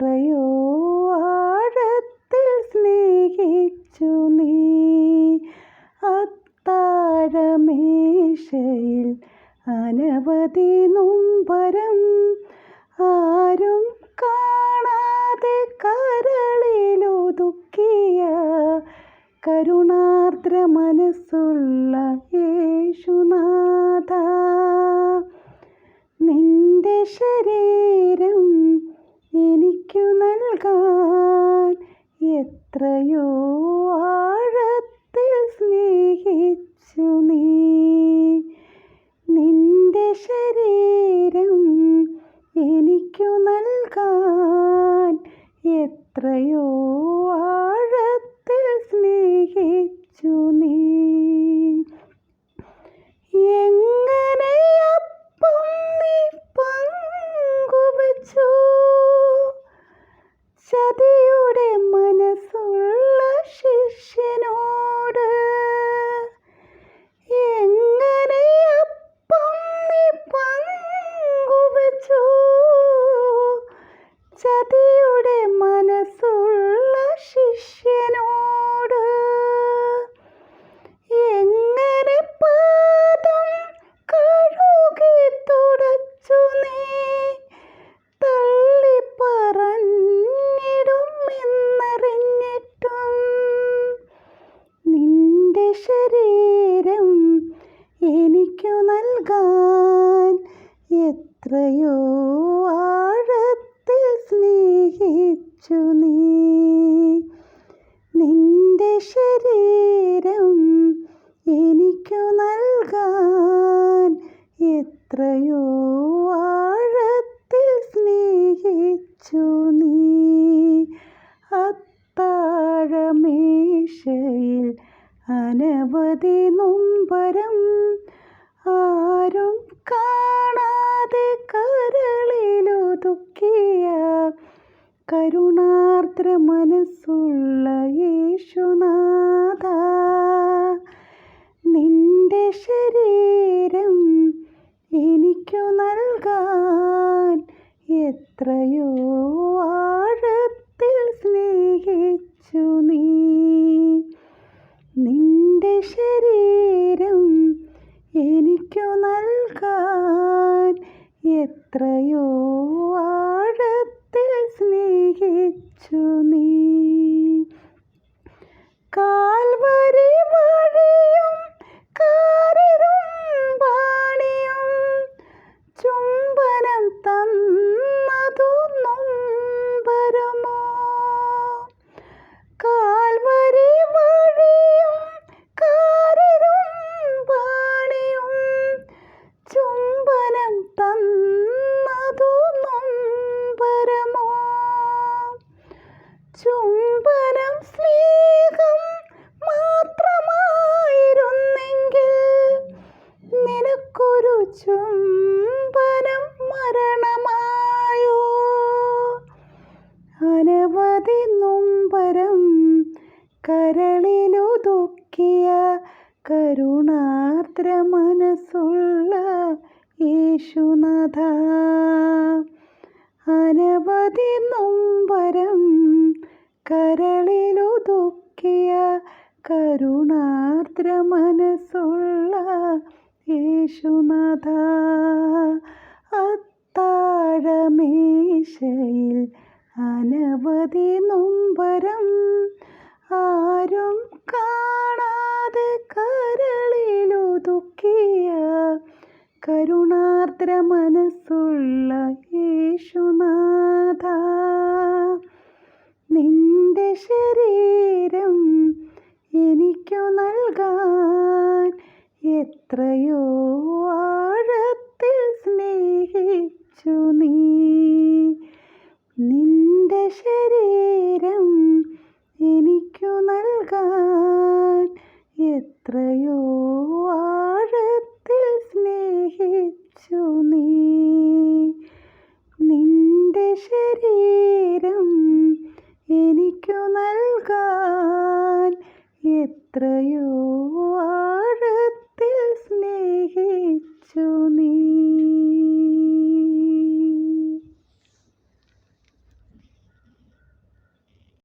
എത്രയോ ആഴത്തിൽ സ്നേഹിച്ചു നീ. അത്താഴമേശയിൽ അനവധി നൊമ്പരം ആരും കാണാതെ കരളിലൊതുക്കിയ കരുണാർദ്ര മനസ്സുള്ള എത്രയോ ആഴത്തിൽ സ്നേഹിച്ചു നീ. നിന്റെ ശരീരം എനിക്കു നൽകാൻ എത്രയോ ആഴത്തിൽ സ്നേഹിച്ചു നീ. ചതിയുടെ മനസ്സുള്ള എത്രയോ ആഴത്തിൽ സ്നേഹിച്ചു നീ. നിന്റെ ശരീരം എനിക്കു നൽകാൻ എത്രയോ ആഴത്തിൽ സ്നേഹിച്ചു നീ. അത്താഴമേശയിൽ അനവധി നൊമ്പരം ആരും കാണാതെ കരുണാർദ്ര മനസ്സുള്ള യേശുനാഥ നിന്റെ ശരീരം എനിക്കു നൽകാൻ എത്രയോ ആഴത്തിൽ സ്നേഹിച്ചു നീ. നിന്റെ ശരീരം എനിക്കു നൽകാൻ എത്രയോ ആഴത്തിൽ സ്നേഹിച്ചു മനസ്സുള്ള യേശുനാഥ. അനവധി നൊമ്പരം കരളിലൊതുക്കിയ കരുണാർദ്ര മനസ്സുള്ള യേശുനാഥ. അത്താഴമേശയിൽ അനവധി നൊമ്പരം കരുണാർദ്ര മനസ്സുള്ള യേശുനാഥ നിന്റെ ശരീരം എനിക്കു നൽകാൻ എത്രയോ ആഴത്തിൽ സ്നേഹിച്ചു നീ. you are.